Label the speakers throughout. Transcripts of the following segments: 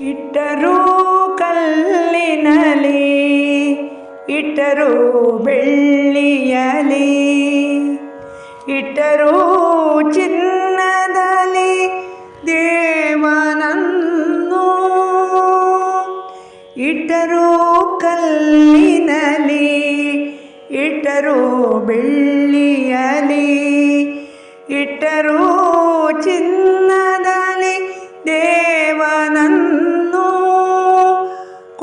Speaker 1: ಇಟ್ಟರೂ ಕಲ್ಲಿನಲಿ ಇಟ್ಟರೂ ಬೆಳ್ಳಿಯಲಿ ಇಟ್ಟರೂ ಚಿನ್ನದಲ್ಲಿ ದೇವನನ್ನು ಇಟ್ಟರೂ ಕಲ್ಲಿನಲಿ ಇಟ್ಟರೂ ಬೆಳ್ಳಿಯಲಿ ಇಟ್ಟರೂ ಚಿನ್ನದಲ್ಲಿ ದೇವನನ್ನು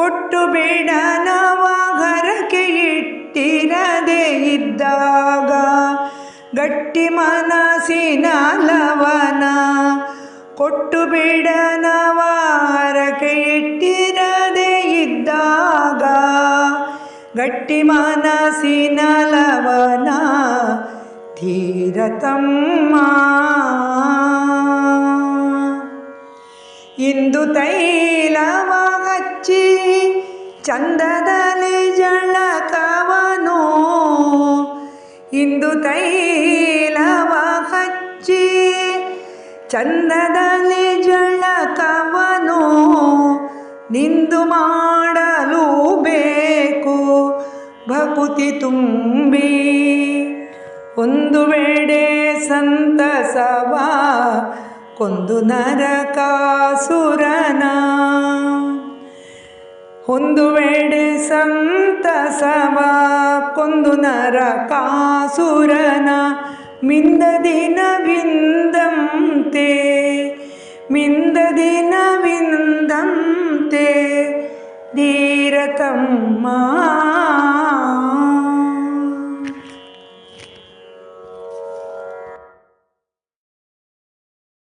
Speaker 1: ಕೊಟ್ಟು ಬಿಡನವ ಹರಕೆ ಇಟ್ಟಿರದೆ ಇದ್ದಾಗ ಗಟ್ಟಿ ಮನಸ್ಸಿನ ಲವನ ಕೊಟ್ಟು ಬಿಡನವ ಹರಕೆ ಇಟ್ಟಿರದೆ ಇದ್ದಾಗ ಗಟ್ಟಿ ಮನಸ್ಸಿನ ಲವನ ತೀರತಮ್ಮ ಇಂದು ತೈಲವ ಹಚ್ಚಿ ಚಂದದಲ್ಲಿ ಜಳಕವನು. ಇಂದು ತೈಲವ ಹಚ್ಚಿ ಚಂದದಲ್ಲಿ ಜಳಕವನು. ನಿಂದು ಮಾಡಲು ಬೇಕು ಭಕುತಿ ತುಂಬಿ. ಒಂದು ವೇಳೆ ಸಂತಸವ ಕೊಂದು ನರಕಾಸುರನ. ಒಂದು ವೇಳೆ ಸಂತಸವ ಕೊಂದು ನರಕಾಸುರನ ಮಿಂದ ದಿನವಿಂದಂತೆ ಮಿಂದ ದಿನವಿಂದಂತೆ ಧೀರತಮ್ಮ